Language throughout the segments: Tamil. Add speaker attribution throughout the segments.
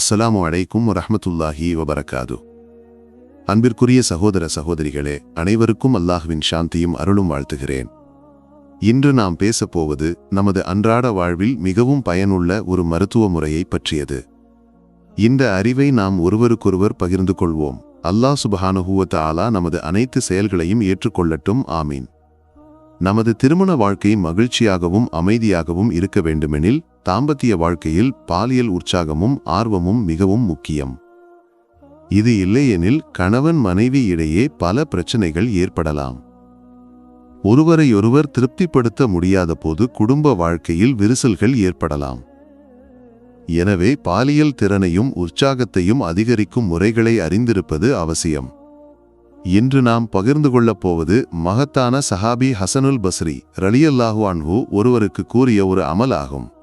Speaker 1: அஸ்ஸலாமு அலைக்கும் ரஹமத்துல்லாஹி வபரகாது. அன்பிற்குரிய சகோதர சகோதரிகளே அனைவருக்கும் அல்லாஹுவின் சாந்தியும் அருளும் வாழ்த்துகிறேன். இன்று நாம் பேசப் போவது நமது அன்றாட வாழ்வில் மிகவும் பயனுள்ள ஒரு மருத்துவ முறையை பற்றியது. இந்த அறிவை நாம் ஒருவருக்கொருவர் பகிர்ந்து கொள்வோம். அல்லாஹ் சுபஹானுஹூவத் ஆலா நமது அனைத்து செயல்களையும் ஏற்றுக்கொள்ளட்டும். ஆமீன். நமது திருமண வாழ்க்கை மகிழ்ச்சியாகவும் அமைதியாகவும் இருக்க வேண்டுமெனில் தாம்பத்திய வாழ்க்கையில் பாலியல் உற்சாகமும் ஆர்வமும் மிகவும் முக்கியம். இது இல்லையெனில் கணவன் மனைவி இடையே பல பிரச்சனைகள் ஏற்படலாம். ஒருவரையொருவர் திருப்திப்படுத்த முடியாத போது குடும்ப வாழ்க்கையில் விரிசல்கள் ஏற்படலாம். எனவே பாலியல் திறனையும் உற்சாகத்தையும் அதிகரிக்கும் முறைகளை அறிந்திருப்பது அவசியம். இன்று நாம் பகிர்ந்து கொள்ளப் போவது மகத்தான சஹாபி ஹசனுல் பஸ்ரி ரலியல்லாஹு அன்ஹு ஒருவருக்கு கூறிய ஒரு அமலாகும். ஆகும்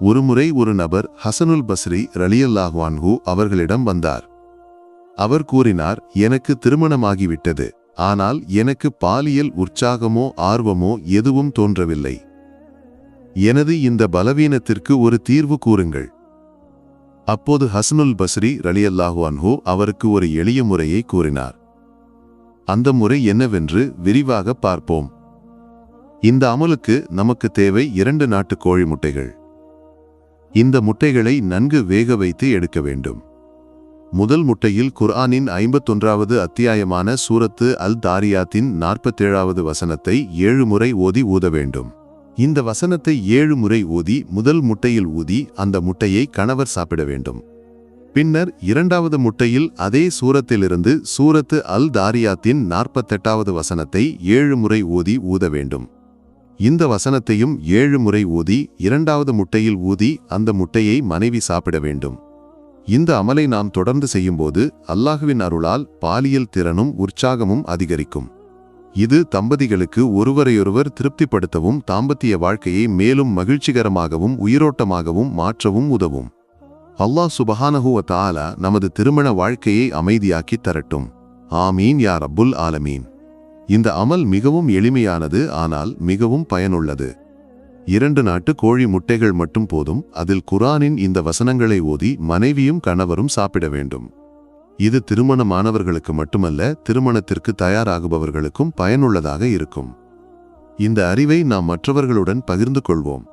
Speaker 1: ஒருமுறை ஒரு நபர் ஹசனுல் பஸ்ரி ரலியல்லாஹ்வான்ஹூ அவர்களிடம் வந்தார். அவர் கூறினார் எனக்கு திருமணமாகிவிட்டது ஆனால் எனக்கு பாலியல் உற்சாகமோ ஆர்வமோ எதுவும் தோன்றவில்லை. எனது இந்த பலவீனத்திற்கு ஒரு தீர்வு கூறுங்கள். அப்போது ஹசனுல் பஸ்ரி ரலியல்லாஹு அவருக்கு ஒரு எளிய முறையை கூறினார். அந்த முறை என்னவென்று விரிவாக பார்ப்போம். இந்த அமலுக்கு நமக்கு தேவை இரண்டு நாட்டு கோழி முட்டைகள் இந்த முட்டைகளை நன்கு வேக வைத்து எடுக்க வேண்டும். முதல் முட்டையில் குர்ஆனின் ஐம்பத்தொன்றாவது அத்தியாயமான சூரத்து அல் தாரியாத்தின் நாற்பத்தேழாவது வசனத்தை ஏழு முறை ஓதி ஊத வேண்டும். இந்த வசனத்தை ஏழு முறை ஊதி முதல் முட்டையில் ஊதி அந்த முட்டையை கணவர் சாப்பிட வேண்டும். பின்னர் இரண்டாவது முட்டையில் அதே சூரத்திலிருந்து சூரத்து அல் தாரியாத்தின் நாற்பத்தெட்டாவது வசனத்தை ஏழு முறை ஊதி ஊத வேண்டும். இந்த வசனத்தையும் ஏழு முறை ஊதி இரண்டாவது முட்டையில் ஊதி அந்த முட்டையை மனைவி சாப்பிட வேண்டும். இந்த அமலை நாம் தொடர்ந்து செய்யும்போது அல்லாஹுவின் அருளால் பாலியல் திறனும் உற்சாகமும் அதிகரிக்கும். இது தம்பதிகளுக்கு ஒருவரையொருவர் திருப்திப்படுத்தவும் தாம்பத்திய வாழ்க்கையை மேலும் மகிழ்ச்சிகரமாகவும் உயிரோட்டமாகவும் மாற்றவும் உதவும். அல்லாஹ் சுபஹானஹுவ தாலா நமது திருமண வாழ்க்கையை அமைதியாக்கி தரட்டும். ஆமீன் யா ரப்புல் ஆலமீன். இந்த அமல் மிகவும் எளிமையானது ஆனால் மிகவும் பயனுள்ளது. இரண்டு நாட்டு கோழி முட்டைகள் மட்டும் போதும் அதில் குரானின் இந்த வசனங்களை ஓதி மனைவியும் கணவரும் சாப்பிட வேண்டும். இது திருமணமானவர்களுக்கு மட்டுமல்ல திருமணத்திற்கு தயாராகுபவர்களுக்கும் பயனுள்ளதாக இருக்கும். இந்த அறிவை நாம் மற்றவர்களுடன் பகிர்ந்து கொள்வோம்.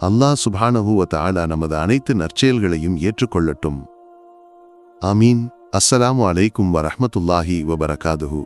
Speaker 1: அல்லாஹ் சுப்ஹானஹு வ நமது அனைத்து நற்செயல்களையும் ஏற்றுக்கொள்ளட்டும். அமீன் அஸ்ஸலாமு அலைக்கும் வரஹமத்துல்லாஹி வபரகாதுஹூ